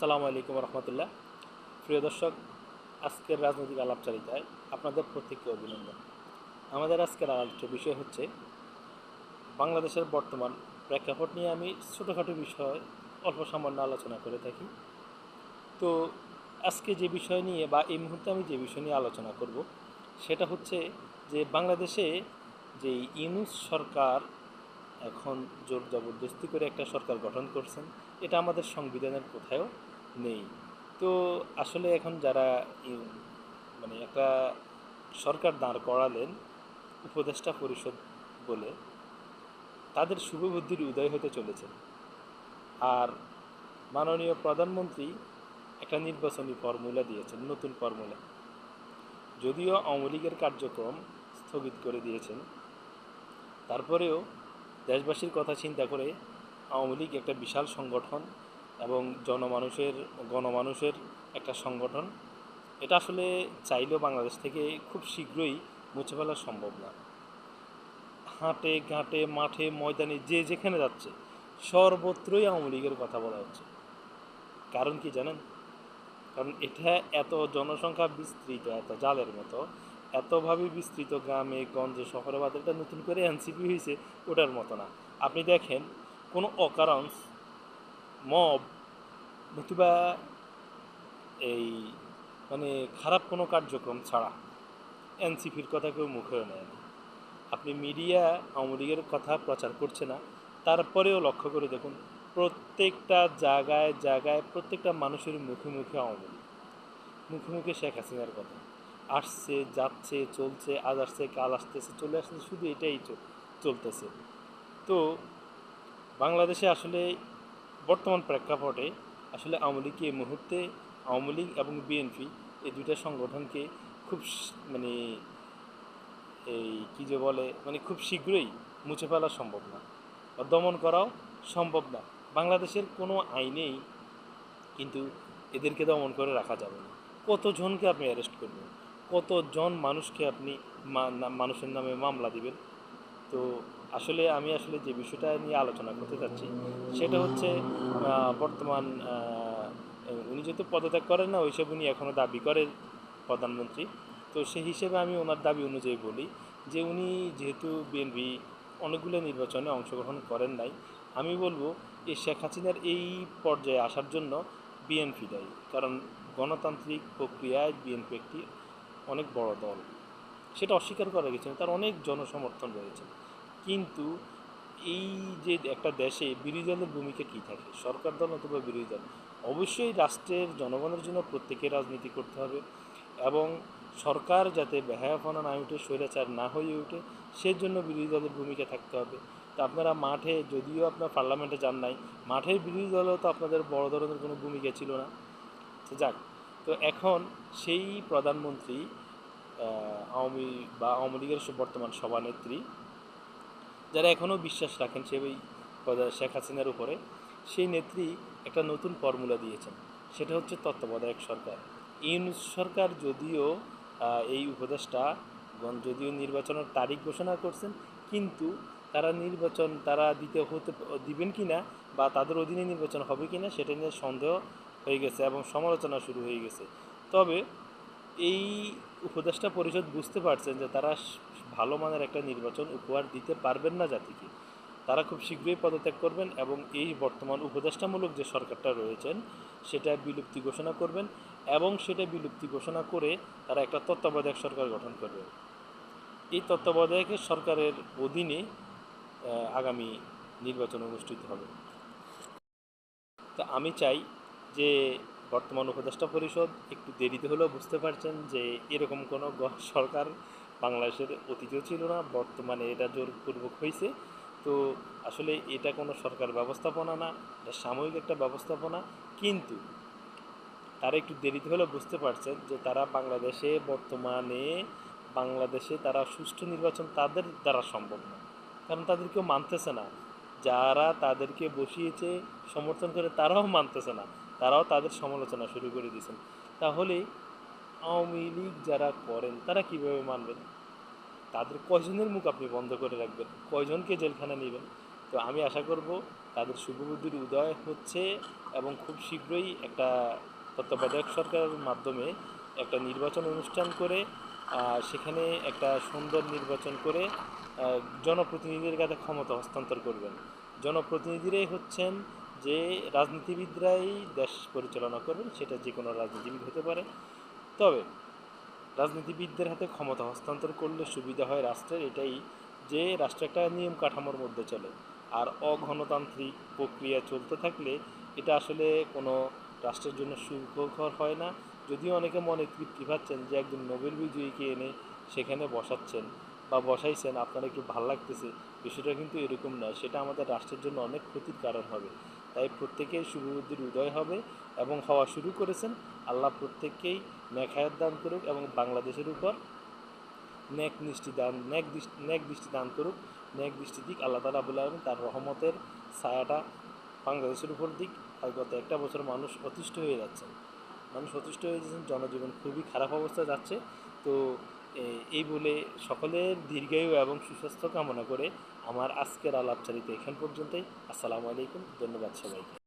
আসসালামু আলাইকুম রহমতুল্লাহ প্রিয় দর্শক, আজকের রাজনৈতিক আলাপচারিতায় আপনাদের প্রত্যেককে অভিনন্দন। আমাদের আজকের আলোচ্য বিষয় হচ্ছে, বাংলাদেশের বর্তমান প্রেক্ষাপট নিয়ে আমি ছোটোখাটো বিষয় অল্প সামান্য আলোচনা করে থাকি। তো আজকে যে বিষয় নিয়ে বা এই মুহূর্তে আমি যে বিষয় নিয়ে আলোচনা করব, সেটা হচ্ছে যে বাংলাদেশে যে ইউনুস সরকার এখন জোর জবরদস্তি করে একটা সরকার গঠন করছেন, এটা আমাদের সংবিধানের কোথাও নেই। তো আসলে এখন যারা মানে একটা সরকার দাঁড় করালেন উপদেষ্টা পরিষদ বলে, তাদের শুভবুদ্ধির উদয় হতে চলেছে। আর মাননীয় প্রধানমন্ত্রী একটা নির্বাচনী ফর্মুলা দিয়েছেন, নতুন ফর্মুলা। যদিও আওয়ামী লীগের কার্যক্রম স্থগিত করে দিয়েছেন, তারপরেও দেশবাসীর কথা চিন্তা করে আওয়ামী লীগ একটা বিশাল সংগঠন এবং জনমানুষের, গণমানুষের একটা সংগঠন। এটা আসলে চাইলেও বাংলাদেশ থেকে খুব শীঘ্রই মুছে ফেলা সম্ভব না। হাটে, ঘাটে, মাঠে, ময়দানে যে যেখানে যাচ্ছে, সর্বত্রই আওয়ামী লীগের কথা বলা হচ্ছে। কারণ কি জানেন? কারণ এটা এত জনসংখ্যা বিস্তৃত, এত জালের মতো, এতভাবে বিস্তৃত গ্রামে, গঞ্জে, শহরে বাদে এটা নতুন করে এনসিপি হয়েছে ওটার মতো না। আপনি দেখেন, কোনো অকারণস, মব নতুবা এই মানে খারাপ কোনো কার্যক্রম ছাড়া এনসিপির কথা কেউ মুখেও নেয় না আপনি মিডিয়া, আওয়ামী লীগের কথা প্রচার করছে না, তারপরেও লক্ষ্য করে দেখুন, প্রত্যেকটা জায়গায় জায়গায় প্রত্যেকটা মানুষের মুখে মুখে আওয়ামী লীগ। মুখে মুখে শেখ হাসিনার কথা। আসছে, যাচ্ছে, চলছে, আজ আসছে, কাল আসতেছে, চলে আসছে শুধু এটাই চল- চলতেছে। তো বাংলাদেশে আসলে বর্তমান প্রেক্ষাপটে আসলে আওয়ামী লীগ এই মুহূর্তে আওয়ামী লীগ এবং বিএনপি এই দুইটা সংগঠনকে খুব মানে এই কী যে বলে মানে খুব শীঘ্রই মুছে ফেলা সম্ভব না। বা দমন করাও সম্ভব না। বাংলাদেশের কোনো আইনেই কিন্তু এদেরকে দমন করে রাখা যাবে না। কতজনকে আপনি অ্যারেস্ট করবেন? কতজন মানুষকে আপনি মানুষের নামে মামলা দিবেন? তো আসলে আমি আসলে যে বিষয়টা নিয়ে আলোচনা করতে চাচ্ছি, সেটা হচ্ছে বর্তমান উনি যেহেতু পদত্যাগ করেন না, ওইসব উনি এখনও দাবি করেন প্রধানমন্ত্রী। তো সেই হিসেবে আমি ওনার দাবি অনুযায়ী বলি যে উনি যেহেতু বিএনপি অনেকগুলো নির্বাচনে অংশগ্রহণ করেন নাই, আমি বলব এই শেখ হাসিনার এই পর্যায়ে আসার জন্য বিএনপি দায়ী। কারণ গণতান্ত্রিক প্রক্রিয়ায় বিএনপি একটি অনেক বড় দল। সেটা অস্বীকার করা গেছে তার অনেক জনসমর্থন রয়েছে। কিন্তু এই যে একটা দেশে বিরোধী দলের ভূমিকা কী থাকে? সরকার দল অথবা বিরোধী দল? অবশ্যই রাষ্ট্রের জনগণের জন্য প্রত্যেকে রাজনীতি করতে হবে এবং সরকার যাতে বেহায়াফনা না উঠে, স্বৈরাচার না হয়ে ওঠে সেজন্য বিরোধী দলের ভূমিকা থাকতে হবে। তো আপনারা মাঠে, যদিও আপনার পার্লামেন্টে যান নাই, মাঠের বিরোধী দলেও তো আপনাদের বড় ধরনের কোনো ভূমিকা ছিল না। যাক, তো এখন সেই প্রধানমন্ত্রী আওয়ামী বা আওয়ামী লীগের বর্তমান সভানেত্রী যারা এখনও বিশ্বাস রাখেন সে ওই শেখ হাসিনার উপরে, সেই নেত্রী একটা নতুন ফর্মুলা দিয়েছেন। সেটা হচ্ছে তত্ত্বাবধায়ক সরকার। ইউনুস সরকার যদিও এই উপদেশটা যদিও নির্বাচনের তারিখ ঘোষণা করছেন, কিন্তু তারা নির্বাচন, তারা দিতে হতে, দিবেন কি না বা তাদের অধীনে নির্বাচন হবে কি না সেটা নিয়ে সন্দেহ হয়ে গেছে এবং সমালোচনা শুরু হয়ে গেছে। তবে এই উপদেষ্টা পরিষদ বুঝতে পারছেন যে তারা ভালো মানের একটা নির্বাচন উপহার দিতে পারবেন না জাতিকে। তারা খুব শীঘ্রই পদত্যাগ করবেন এবং এই বর্তমান উপদেষ্টামূলক যে সরকারটা রয়েছেন, সেটা বিলুপ্তি ঘোষণা করবেন এবং সেটা বিলুপ্তি ঘোষণা করে তারা একটা তত্ত্বাবধায়ক সরকার গঠন করবে। এই তত্ত্বাবধায়কের সরকারের অধীনে আগামী নির্বাচন অনুষ্ঠিত হবে। তো আমি চাই যে বর্তমান উপদেষ্টা পরিষদ একটু দেরিতে হলেও বুঝতে পারছেন যে এরকম কোনো সরকার বাংলাদেশের অতীতেও ছিল না, বর্তমানে এটা জোরপূর্বক হয়েছে তো আসলে এটা কোনো সরকার ব্যবস্থাপনা না, এটা সাময়িক একটা ব্যবস্থাপনা, কিন্তু তারা একটু দেরিতে হলেও বুঝতে পারছেন যে তারা বাংলাদেশে বর্তমানে, বাংলাদেশে তারা সুষ্ঠু নির্বাচন তাদের দ্বারা সম্ভব না। কারণ তাদের কেউ মানতেছে না। যারা তাদেরকে বসিয়েছে, সমর্থন করে তারাও মানতেছে না। তারাও তাদের সমালোচনা শুরু করে দিয়েছেন। তাহলে আওয়ামী লীগ যারা করেন তারা কীভাবে মানবেন? তাদের কয়জনের মুখ আপনি বন্ধ করে রাখবেন? কয়জনকে জেলখানা নেবেন? তো আমি আশা করব তাদের শুভবুদ্ধির উদয় হচ্ছে এবং খুব শীঘ্রই একটা তত্ত্বাবধায়ক সরকারের মাধ্যমে একটা নির্বাচন অনুষ্ঠান করে সেখানে একটা সুন্দর নির্বাচন করে আহ, জনপ্রতিনিধিদের কাছে ক্ষমতা হস্তান্তর করবেন। জনপ্রতিনিধিরাই হচ্ছেন যে রাজনীতিবিদরাই দেশ পরিচালনা করবেন সেটা যে কোনো রাজনীতিবিদ হতে পারে। তবে রাজনীতিবিদদের হাতে ক্ষমতা হস্তান্তর করলে সুবিধা হয় রাষ্ট্রের এটাই যে রাষ্ট্র একটা নিয়ম কাঠামোর মধ্যে চলে। আর অগণতান্ত্রিক প্রক্রিয়া চলতে থাকলে এটা আসলে কোনো রাষ্ট্রের জন্য সুখকর হয় না। যদিও অনেকে মনে তৃপ্তি পাচ্ছেন যে একজন নোবেল বিজয়ীকে এনে সেখানে বসাচ্ছেন বা বসাইছেন, আপনার একটু ভালো লাগতেছে। বিষয়টা কিন্তু এরকম নয়, সেটা আমাদের রাষ্ট্রের জন্য অনেক ক্ষতির কারণ হবে। তাই প্রত্যেকেই শুভবুদ্ধির উদয় হবে এবং হওয়া শুরু করেছেন। আল্লাহ প্রত্যেককেই ন্যাখায়াত দান করুক এবং বাংলাদেশের উপর ন্যাক দৃষ্টি দান ন্যাক দৃষ্টি ন্যাক দৃষ্টি দান করুক। ন্যাক দৃষ্টি দিক আল্লাহ তালা বলে তার রহমতের ছায়াটা বাংলাদেশের উপর দিক। আর গত একটা বছর মানুষ অতিষ্ঠ হয়ে যাচ্ছেন মানুষ অতিষ্ঠ হয়ে যাচ্ছেন, জনজীবন খুবই খারাপ অবস্থায় যাচ্ছে। তো এই বলে সকলের দীর্ঘায়ু এবং সুস্বাস্থ্য কামনা করে আমার আজকের আলাপচারিতা এখান পর্যন্তই। আসসালামু আলাইকুম, ধন্যবাদ সবাইকে।